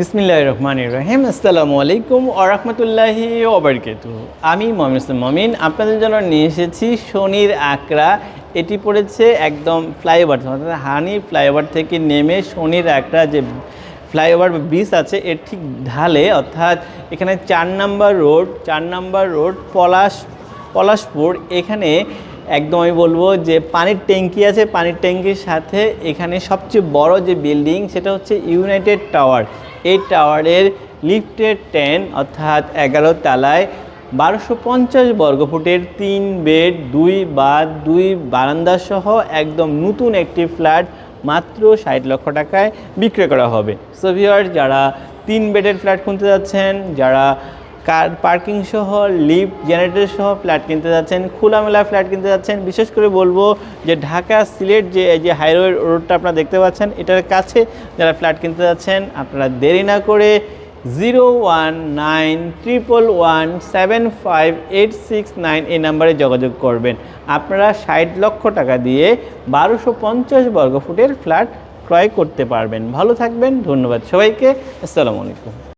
বিসমিল্লাহ রহমান রহিম। আসসালামু আলাইকুম ওরহমতুল্লাহি ওবরকেতু আমি মমিন ইসলাম মমিন। আপনাদের জন্য নিয়ে এসেছি শনির আকরা। এটি পড়েছে একদম ফ্লাইওভার অর্থাৎ হানি ফ্লাইওভার থেকে নেমে শনির আকরা যে ফ্লাইওভার ব্রিজ আছে, এর ঠিক ঢালে, অর্থাৎ এখানে চার নাম্বার রোড, চার নাম্বার রোড পলাশ, পলাশপুর। এখানে একদম আমি বলব যে পানির ট্যাঙ্কি আছে, পানির ট্যাঙ্কির সাথে এখানে সবচেয়ে বড় যে বিল্ডিং সেটা হচ্ছে ইউনাইটেড টাওয়ার। এই টাওয়ারের লিফটের টেন অর্থাৎ এগারো তালায় বারোশো পঞ্চাশ বর্গফুটের তিন বেড, দুই বা দুই বারান্দা সহ একদম নতুন একটি ফ্ল্যাট মাত্র ষাট লক্ষ টাকায় বিক্রয় করা হবে। সোভিয়ার যারা তিন বেডের ফ্ল্যাট কিনতে যাচ্ছেন, যারা কার পার্কিং সহ, লিফট, জেনারেটর সহ ফ্ল্যাট কিনতে যাচ্ছেন, খোলামেলা ফ্ল্যাট কিনতে যাচ্ছেন। বিশেষ করে বলব যে ঢাকা সিলেট যে, এই যে হাইওয়ে রোডটা আপনারা দেখতে পাচ্ছেন, এটার কাছে যারা ফ্ল্যাট কিনতে যাচ্ছেন, আপনারা দেরি না করে zero one nine triple one seven five eight six nine এই নাম্বারে যোগাযোগ করবেন। আপনারা ষাট লক্ষ টাকা দিয়ে বারোশো পঞ্চাশ বর্গফুটের ফ্ল্যাট ক্রয় করতে পারবেন। ভালো থাকবেন, ধন্যবাদ সবাইকে, আসসালামু আলাইকুম।